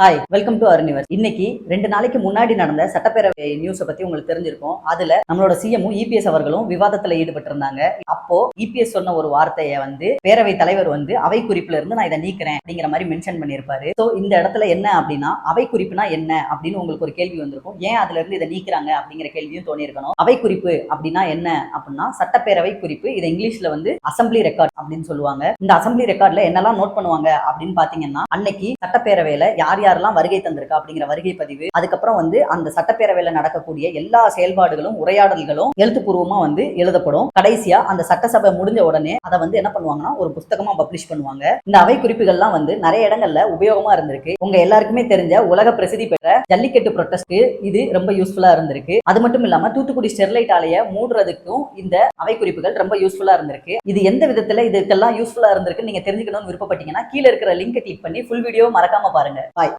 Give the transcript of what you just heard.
Hi welcome to அருணிவர் இன்னைக்கு ரெண்டு நாளைக்கு முன்னாடி நடந்த சட்டப்பேரவை நியூஸை பத்தி உங்களுக்கு தெரிஞ்சிருக்கும். அதுல நம்மளோட சிஎம் இபிஎஸ் அவர்களும் விவாதத்துல ஈடுபட்டிருந்தாங்க. அப்போ இபிஎஸ் சொன்ன ஒரு வார்த்தையை வந்து பேரவை தலைவர் வந்து அவை குறிப்புல இருந்து நான் இதை நீக்கிறேன் அப்படிங்கிற மாதிரி மென்ஷன் பண்ணியிருப்பாரு. ஸோ இந்த இடத்துல என்ன அப்படின்னா அவை குறிப்புனா என்ன அப்படின்னு உங்களுக்கு ஒரு கேள்வி வந்திருக்கும். ஏன் அதுல இருந்து இதை நீக்கிறாங்க அப்படிங்கிற கேள்வியும் தோணியிருக்கணும். அவை குறிப்பு அப்படின்னா என்ன அப்படின்னா சட்டப்பேரவை குறிப்பு. இதை இங்கிலீஷ்ல வந்து அசம்பிளி ரெக்கார்ட் அப்படின்னு சொல்லுவாங்க. இந்த அசம்பிளி ரெக்கார்ட்ல என்னெல்லாம் நோட் பண்ணுவாங்க அப்படின்னு பாத்தீங்கன்னா அன்னைக்கு சட்டப்பேரவையில யார் யாரெல்லாம் வருகை தந்திருக்கா அப்படிங்கிற வருகை பதிவு அதுக்கப்புறம் வந்து அந்த சட்டப்பேரவையில நடக்கக்கூடிய எல்லா செயல்பாடுகளும் உரையாடல்களும் எழுத்துப்பூர்வமா வந்து எழுதப்படும். கடைசியா அந்த சட்டசபை முடிஞ்ச உடனே அதை வந்து என்ன பண்ணுவாங்கன்னா ஒரு புஸ்தகமா பப்ளிஷ் பண்ணுவாங்க. இந்த அவை குறிப்புகள்லாம் வந்து நிறைய இடங்கள்ல உபயோகமா இருந்திருக்கு. உங்க எல்லாருக்குமே தெரிஞ்ச உலக பிரசித்தி பெற்ற ஜல்லிக்கட்டு ப்ரொட்டஸ்ட்க்கு இது ரொம்ப யூஸ்ஃபுல்லா இருந்திருக்கு. அது மட்டும் இல்லாம தூத்துக்குடி ஸ்டெர்லைட் ஆலைய மூடுறதுக்கும் இந்த அவை குறிப்புகள் ரொம்ப யூஸ்ஃபுல்லா இருந்திருக்கு. இது எந்த விதத்துல இதுக்கெல்லாம் யூஸ்ஃபுல்லா இருந்திருக்கு நீங்க தெரிஞ்சுக்கணும்னு விருப்பப்பட்டீங்கன்னா கீழே இருக்கிற லிங்கை கிளிக் பண்ணி ஃபுல் வீடியோ மறக்காம பாருங்க. பாய்